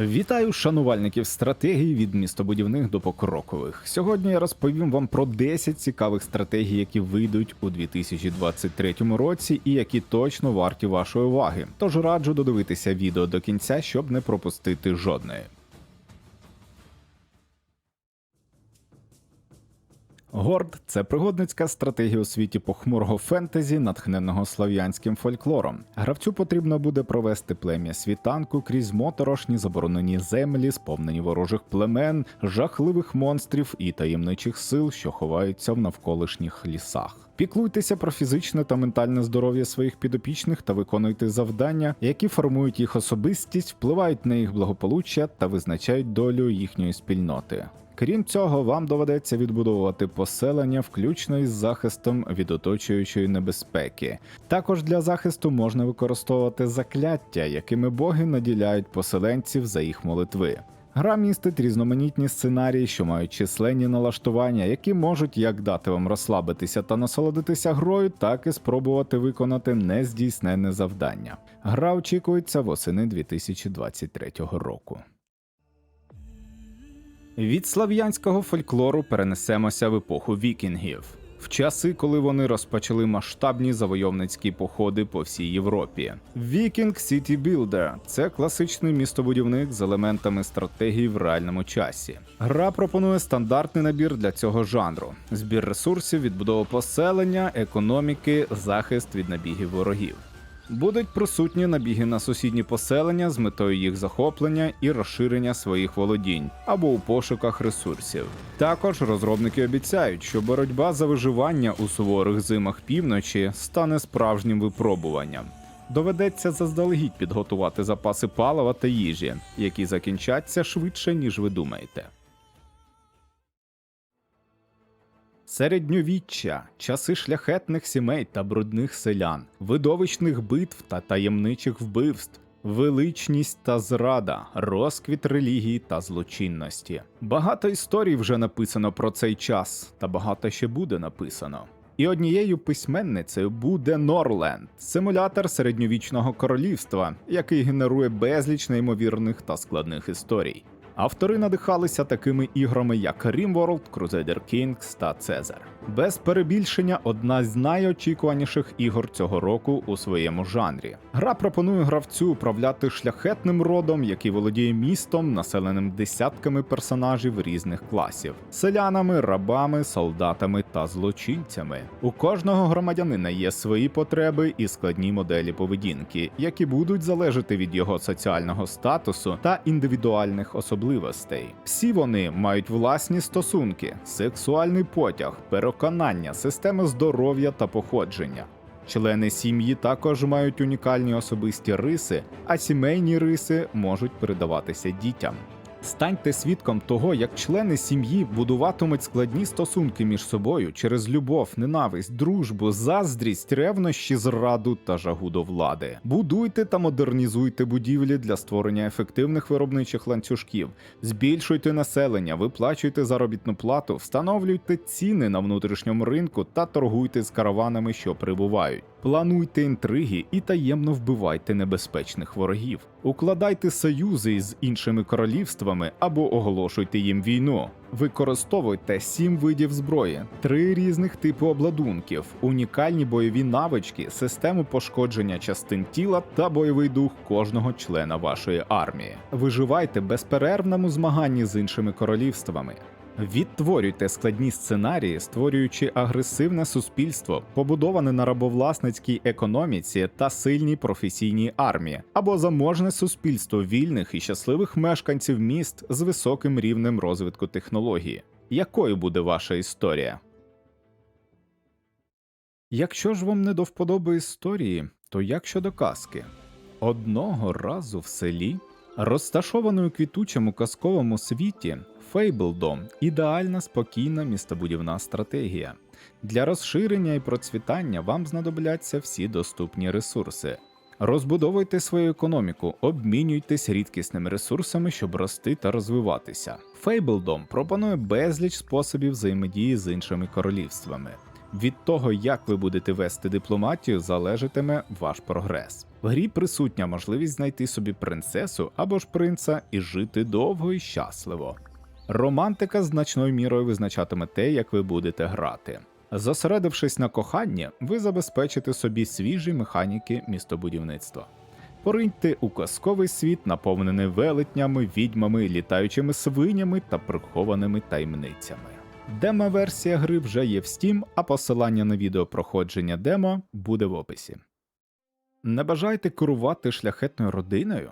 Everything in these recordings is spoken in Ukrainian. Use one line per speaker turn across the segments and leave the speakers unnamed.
Вітаю шанувальників стратегій від містобудівних до покрокових. Сьогодні я розповім вам про 10 цікавих стратегій, які вийдуть у 2023 році і які точно варті вашої уваги. Тож раджу додивитися відео до кінця, щоб не пропустити жодної. Горд це пригодницька стратегія у світі похмурого фентезі, натхненого слов'янським фольклором. Гравцю потрібно буде провести плем'я світанку крізь моторошні заборонені землі, сповнені ворожих племен, жахливих монстрів і таємничих сил, що ховаються в навколишніх лісах. Піклуйтеся про фізичне та ментальне здоров'я своїх підопічних та виконуйте завдання, які формують їх особистість, впливають на їх благополуччя та визначають долю їхньої спільноти. Крім цього, вам доведеться відбудовувати поселення, включно із захистом від оточуючої небезпеки. Також для захисту можна використовувати закляття, якими боги наділяють поселенців за їх молитви. Гра містить різноманітні сценарії, що мають численні налаштування, які можуть як дати вам розслабитися та насолодитися грою, так і спробувати виконати нездійсненне завдання. Гра очікується восени 2023 року. Від слав'янського фольклору перенесемося в епоху вікінгів. В часи, коли вони розпочали масштабні завойовницькі походи по всій Європі. Viking City Builder – це класичний містобудівник з елементами стратегії в реальному часі. Гра пропонує стандартний набір для цього жанру: збір ресурсів, відбудова поселення, економіки, захист від набігів ворогів. Будуть присутні набіги на сусідні поселення з метою їх захоплення і розширення своїх володінь або у пошуках ресурсів. Також розробники обіцяють, що боротьба за виживання у суворих зимах півночі стане справжнім випробуванням. Доведеться заздалегідь підготувати запаси палива та їжі, які закінчаться швидше, ніж ви думаєте. Середньовіччя, часи шляхетних сімей та брудних селян, видовищних битв та таємничих вбивств, величність та зрада, розквіт релігії та злочинності. Багато історій вже написано про цей час, та багато ще буде написано. І однією письменницею буде Норленд, симулятор середньовічного королівства, який генерує безліч неймовірних та складних історій. Автори надихалися такими іграми, як RimWorld, Crusader Kings та Цезар. Без перебільшення одна з найочікуваніших ігор цього року у своєму жанрі. Гра пропонує гравцю управляти шляхетним родом, який володіє містом, населеним десятками персонажів різних класів: селянами, рабами, солдатами та злочинцями. У кожного громадянина є свої потреби і складні моделі поведінки, які будуть залежати від його соціального статусу та індивідуальних особливостей. Всі вони мають власні стосунки, сексуальний потяг, переконання, системи здоров'я та походження. Члени сім'ї також мають унікальні особисті риси, а сімейні риси можуть передаватися дітям. Станьте свідком того, як члени сім'ї будуватимуть складні стосунки між собою через любов, ненависть, дружбу, заздрість, ревнощі, зраду та жагу до влади. Будуйте та модернізуйте будівлі для створення ефективних виробничих ланцюжків, збільшуйте населення, виплачуйте заробітну плату, встановлюйте ціни на внутрішньому ринку та торгуйте з караванами, що прибувають. Плануйте інтриги і таємно вбивайте небезпечних ворогів. Укладайте союзи із іншими королівствами або оголошуйте їм війну. Використовуйте сім видів зброї, три різних типи обладунків, унікальні бойові навички, систему пошкодження частин тіла та бойовий дух кожного члена вашої армії. Виживайте безперервному змаганні з іншими королівствами. Відтворюйте складні сценарії, створюючи агресивне суспільство, побудоване на рабовласницькій економіці та сильній професійній армії, або заможне суспільство вільних і щасливих мешканців міст з високим рівнем розвитку технології. Якою буде ваша історія? Якщо ж вам не до вподоби історії, то як щодо казки? Одного разу в селі, розташованої у квітучому казковому світі, Фейблдом ідеальна спокійна містобудівна стратегія. Для розширення і процвітання вам знадобляться всі доступні ресурси. Розбудовуйте свою економіку, обмінюйтесь рідкісними ресурсами, щоб рости та розвиватися. Фейблдом пропонує безліч способів взаємодії з іншими королівствами. Від того, як ви будете вести дипломатію, залежатиме ваш прогрес. В грі присутня можливість знайти собі принцесу або ж принца і жити довго і щасливо. Романтика значною мірою визначатиме те, як ви будете грати. Зосередившись на коханні, ви забезпечите собі свіжі механіки містобудівництва. Пориньте у казковий світ, наповнений велетнями, відьмами, літаючими свинями та прихованими таємницями. Демо-версія гри вже є в Steam, а посилання на відео проходження демо буде в описі. Не бажаєте керувати шляхетною родиною?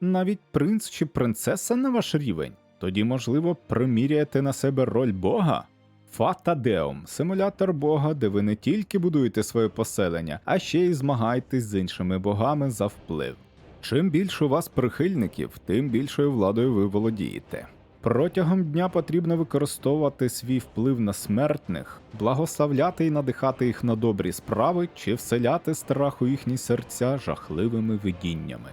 Навіть принц чи принцеса на ваш рівень? Тоді, можливо, приміряєте на себе роль Бога? Фата Деум симулятор Бога, де ви не тільки будуєте своє поселення, а ще й змагаєтесь з іншими богами за вплив. Чим більше у вас прихильників, тим більшою владою ви володієте. Протягом дня потрібно використовувати свій вплив на смертних, благословляти і надихати їх на добрі справи чи вселяти страх у їхні серця жахливими видіннями.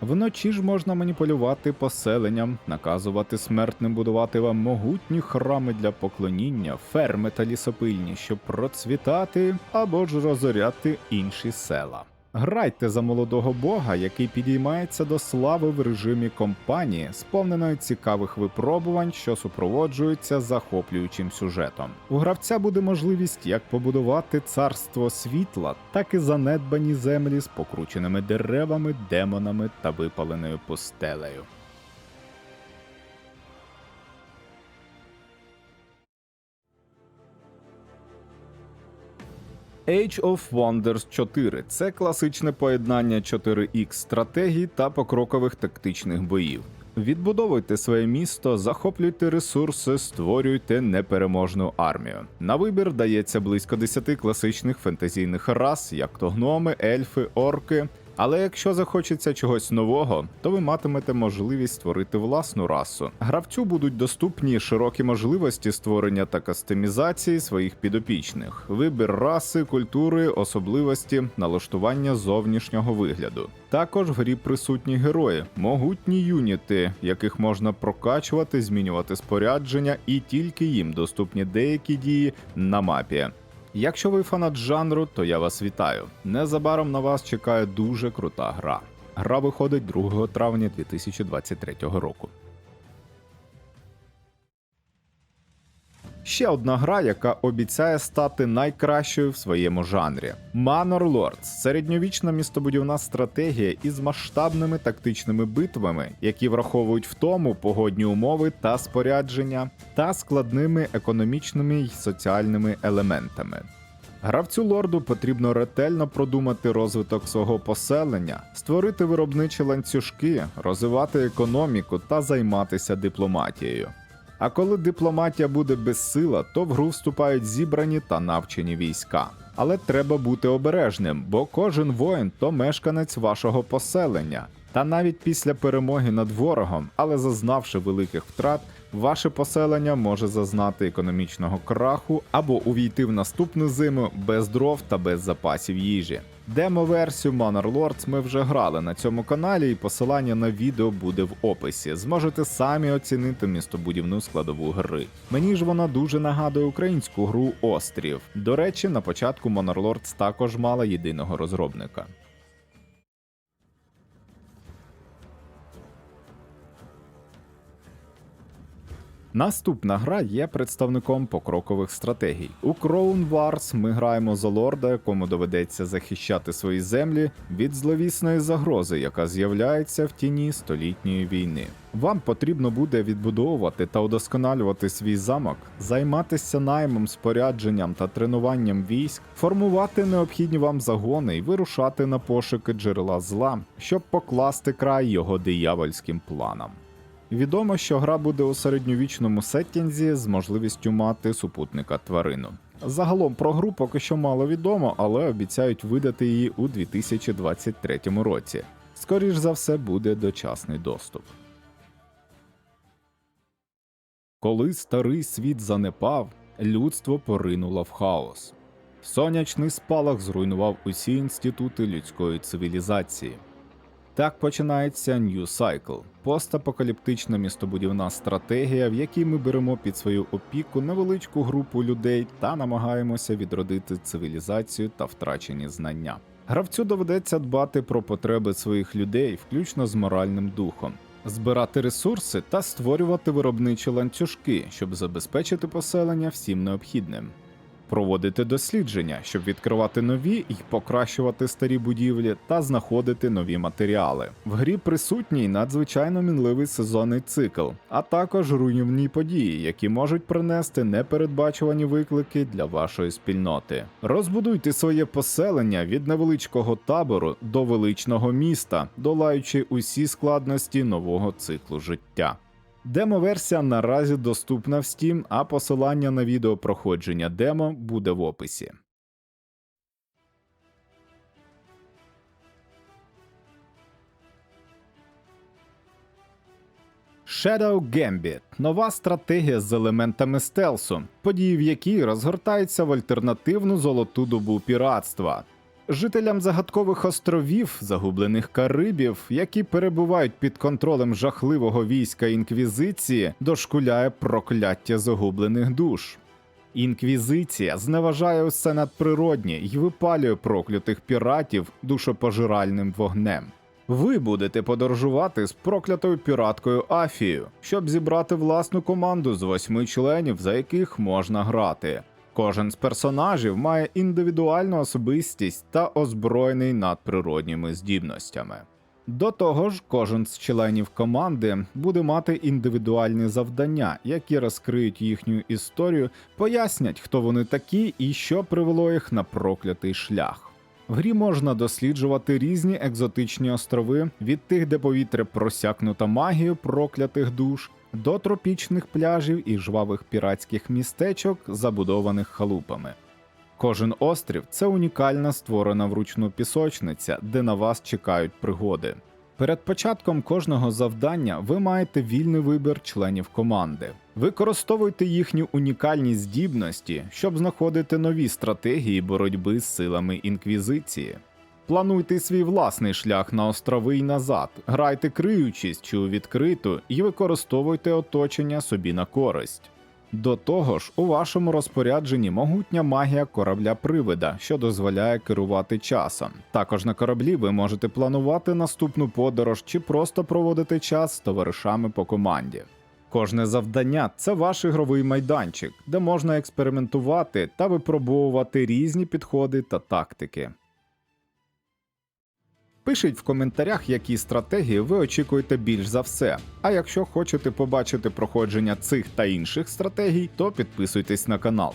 Вночі ж можна маніпулювати поселенням, наказувати смертним будувати вам могутні храми для поклоніння, ферми та лісопильні, щоб процвітати або ж розоряти інші села. Грайте за молодого бога, який підіймається до слави в режимі компанії, сповненої цікавих випробувань, що супроводжуються захоплюючим сюжетом. У гравця буде можливість як побудувати царство світла, так і занедбані землі з покрученими деревами, демонами та випаленою пустелею. Age of Wonders 4 це класичне поєднання 4X стратегій та покрокових тактичних боїв. Відбудовуйте своє місто, захоплюйте ресурси, створюйте непереможну армію. На вибір дається близько 10 класичних фентезійних рас, як то гноми, ельфи, орки. Але якщо захочеться чогось нового, то ви матимете можливість створити власну расу. Гравцю будуть доступні широкі можливості створення та кастомізації своїх підопічних, вибір раси, культури, особливості, налаштування зовнішнього вигляду. Також в грі присутні герої, могутні юніти, яких можна прокачувати, змінювати спорядження, і тільки їм доступні деякі дії на мапі. Якщо ви фанат жанру, то я вас вітаю. Незабаром на вас чекає дуже крута гра. Гра виходить 2 травня 2023 року. Ще одна гра, яка обіцяє стати найкращою в своєму жанрі. Manor Lords – середньовічна містобудівна стратегія із масштабними тактичними битвами, які враховують в тому погодні умови та спорядження, та складними економічними й соціальними елементами. Гравцю лорду потрібно ретельно продумати розвиток свого поселення, створити виробничі ланцюжки, розвивати економіку та займатися дипломатією. А коли дипломатія буде безсила, то в гру вступають зібрані та навчені війська. Але треба бути обережним, бо кожен воїн то мешканець вашого поселення. Та навіть після перемоги над ворогом, але зазнавши великих втрат, ваше поселення може зазнати економічного краху або увійти в наступну зиму без дров та без запасів їжі. Демо-версію Manor Lords ми вже грали на цьому каналі, і посилання на відео буде в описі. Зможете самі оцінити містобудівну складову гри. Мені ж вона дуже нагадує українську гру Острів. До речі, на початку Manor Lords також мала єдиного розробника. Наступна гра є представником покрокових стратегій. У Crown Wars ми граємо за лорда, якому доведеться захищати свої землі від зловісної загрози, яка з'являється в тіні столітньої війни. Вам потрібно буде відбудовувати та удосконалювати свій замок, займатися наймом, спорядженням та тренуванням військ, формувати необхідні вам загони і вирушати на пошуки джерела зла, щоб покласти край його диявольським планам. Відомо, що гра буде у середньовічному сеттінзі з можливістю мати супутника тварину. Загалом про гру поки що мало відомо, але обіцяють видати її у 2023 році. Скоріш за все, буде дочасний доступ. Коли старий світ занепав, людство поринуло в хаос. Сонячний спалах зруйнував усі інститути людської цивілізації. Так починається New Cycle – постапокаліптична містобудівна стратегія, в якій ми беремо під свою опіку невеличку групу людей та намагаємося відродити цивілізацію та втрачені знання. Гравцю доведеться дбати про потреби своїх людей, включно з моральним духом, збирати ресурси та створювати виробничі ланцюжки, щоб забезпечити поселення всім необхідним. Проводити дослідження, щоб відкривати нові і покращувати старі будівлі та знаходити нові матеріали. В грі присутній надзвичайно мінливий сезонний цикл, а також руйнівні події, які можуть принести непередбачувані виклики для вашої спільноти. Розбудуйте своє поселення від невеличкого табору до величного міста, долаючи усі складності нового циклу життя. Демо-версія наразі доступна в Steam, а посилання на відео проходження демо буде в описі. Shadow Gambit – нова стратегія з елементами стелсу, події в якій розгортаються в альтернативну золоту добу піратства. Жителям загадкових островів, загублених Карибів, які перебувають під контролем жахливого війська інквізиції, дошкуляє прокляття загублених душ. Інквізиція зневажає усе надприроднє і випалює проклятих піратів душопожиральним вогнем. Ви будете подорожувати з проклятою піраткою Афією, щоб зібрати власну команду з восьми членів, за яких можна грати. Кожен з персонажів має індивідуальну особистість та озброєний надприродніми здібностями. До того ж, кожен з членів команди буде мати індивідуальні завдання, які розкриють їхню історію, пояснять, хто вони такі і що привело їх на проклятий шлях. В грі можна досліджувати різні екзотичні острови від тих, де повітря просякнуто магією проклятих душ, до тропічних пляжів і жвавих піратських містечок, забудованих халупами. Кожен острів це унікальна створена вручну пісочниця, де на вас чекають пригоди. Перед початком кожного завдання ви маєте вільний вибір членів команди. Використовуйте їхні унікальні здібності, щоб знаходити нові стратегії боротьби з силами інквізиції. Плануйте свій власний шлях на острови й назад, грайте криючись чи у відкриту і використовуйте оточення собі на користь. До того ж, у вашому розпорядженні могутня магія корабля привида, що дозволяє керувати часом. Також на кораблі ви можете планувати наступну подорож чи просто проводити час з товаришами по команді. Кожне завдання це ваш ігровий майданчик, де можна експериментувати та випробовувати різні підходи та тактики. Пишіть в коментарях, які стратегії ви очікуєте більш за все. А якщо хочете побачити проходження цих та інших стратегій, то підписуйтесь на канал.